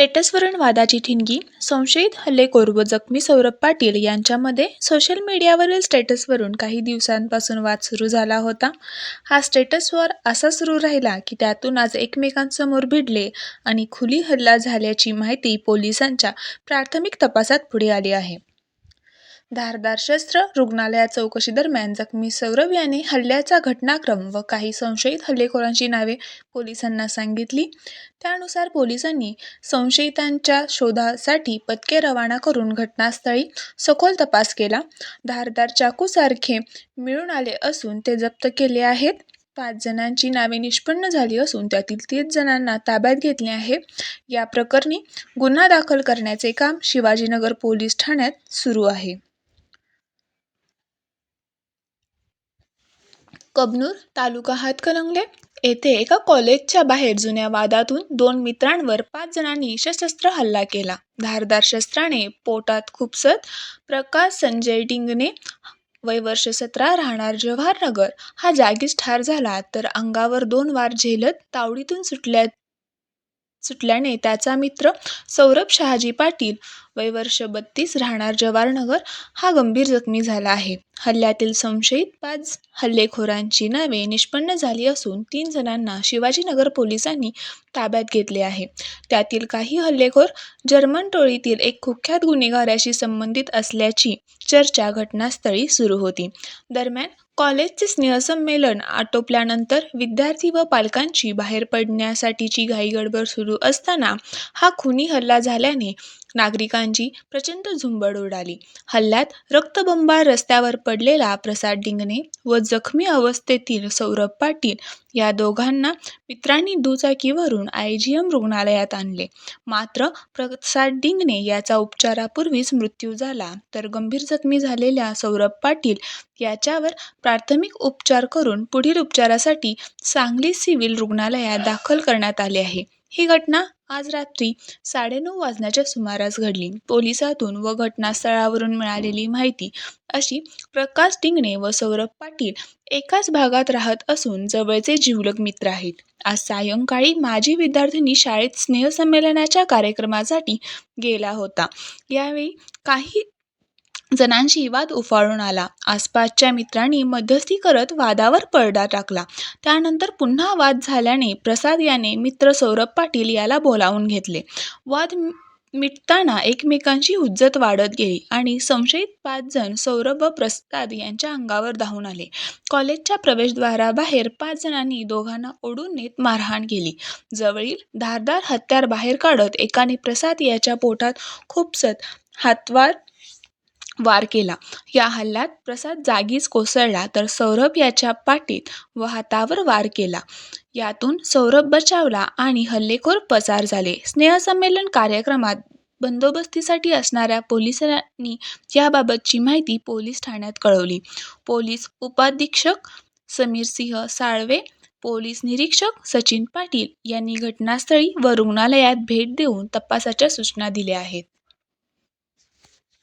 स्टेटसवरून वादाची ठिणगी संशयित हल्लेखोर व जखमी सौरभ पाटील यांच्यामध्ये सोशल मीडियावरील स्टेटसवरून काही दिवसांपासून वाद सुरू झाला होता. हा स्टेटसवर असा सुरू राहिला की त्यातून आज एकमेकांसमोर भिडले आणि खुली हल्ला झाल्याची माहिती पोलिसांच्या प्राथमिक तपासात पुढे आली आहे. धारदार शस्त्र रुग्णालयात चौकशी दरम्यान जखमी सौरभ याने हल्ल्याचा घटनाक्रम व काही संशयित हल्लेखोरांची नावे पोलिसांना सांगितली. त्यानुसार पोलिसांनी संशयितांच्या शोधासाठी पथके रवाना करून घटनास्थळी सखोल तपास केला. धारदार चाकूसारखे मिळून आले असून ते जप्त केले आहेत. पाच जणांची नावे निष्पन्न झाली असून त्यातील तीस जणांना ताब्यात घेतले आहे. या प्रकरणी गुन्हा दाखल करण्याचे काम शिवाजीनगर पोलीस ठाण्यात सुरू आहे. कबनूर तालुका हातकणंगले येथे एका कॉलेजच्या बाहेर जुन्या वादातून दोन मित्रांवर पाच जणांनी सशस्त्र हल्ला केला. धारदार शस्त्राने पोटात खुपसत प्रकाश संजय डिंगने वय वर्ष सतरा राहणार जवाहरनगर हा जागीच ठार झाला तर अंगावर दोन वार झेलत तावडीतून सुटल्या सुटल्याने त्याचा मित्र सौरभ शहाजी पाटील वय वर्ष बत्तीस राहणार जवाहरनगर हा गंभीर जखमी झाला आहे. हल्ल्यातील संशयित पाच हल्लेखोरांची नावे निष्पन्न झाली असून तीन जणांना शिवाजीनगर पोलिसांनी ताब्यात घेतले आहे. त्यातील काही हल्लेखोर जर्मन टोळीतील एक कुख्यात गुन्हेगाराशी संबंधित असल्याची चर्चा घटनास्थळी सुरू होती. दरम्यान कॉलेजचे स्नेहसंमेलन आटोपल्यानंतर विद्यार्थी व पालकांची बाहेर पडण्यासाठीची घाईगडबड सुरू असताना हा खुनी हल्ला झाल्याने नागरिकांची प्रचंड झुंबड उडाली. हल्ल्यात रक्तबंबाळ रस्त्यावर पडलेला प्रसाद डिंगणे व जखमी अवस्थेतील सौरभ पाटील या दोघांना मित्रांनी दुचाकीवरून आय जी एम रुग्णालयात आणले. मात्र प्रसाद डिंगणे याचा उपचारापूर्वीच मृत्यू झाला तर गंभीर जखमी झालेल्या सौरभ पाटील याच्यावर प्राथमिक उपचार करून पुढील उपचारासाठी सांगली सिव्हिल रुग्णालयात दाखल करण्यात आले आहे. ही घटना आज रात्री साडेनऊ वाजण्याच्या सुमारास घडली. पोलिसातून व घटनास्थळावरून मिळालेली माहिती अशी प्रकाश डिंगणे व सौरभ पाटील एकाच भागात राहत असून जवळचे जिवलग मित्र आहेत. आज सायंकाळी माजी विद्यार्थिनी शाळेत स्नेहसंमेलनाच्या कार्यक्रमासाठी गेला होता. यावेळी काही जणांशी वाद उफाळून आला. आसपासच्या मित्रांनी मध्यस्थी करत वादावर पडदा टाकला. त्यानंतर पुन्हा वाद झाल्याने प्रसाद याने मित्र सौरभ पाटील याला बोलावून घेतले. वाद मिटताना एकमेकांची हुज्जत वाढत गेली आणि संशयित पाच जण सौरभ व प्रसाद यांच्या अंगावर धावून आले. कॉलेजच्या प्रवेशद्वाराबाहेर पाच जणांनी दोघांना ओढून नेत मारहाण केली. जवळील धारदार हत्यार बाहेर काढत एकाने प्रसाद याच्या पोटात खुपसत हातवार वार केला. या हल्ल्यात प्रसाद जागीच कोसळला तर सौरभ याच्या पाठीत व हातावर वार केला. यातून सौरभ बचावला आणि हल्लेखोर पसार झाले. स्नेहसंमेलन कार्यक्रमात बंदोबस्तीसाठी असणाऱ्या पोलिसांनी याबाबतची माहिती पोलीस ठाण्यात कळवली. पोलीस उपाधीक्षक समीर सिंह साळवे पोलीस निरीक्षक सचिन पाटील यांनी घटनास्थळी व रुग्णालयात भेट देऊन तपासाच्या सूचना दिल्या आहेत.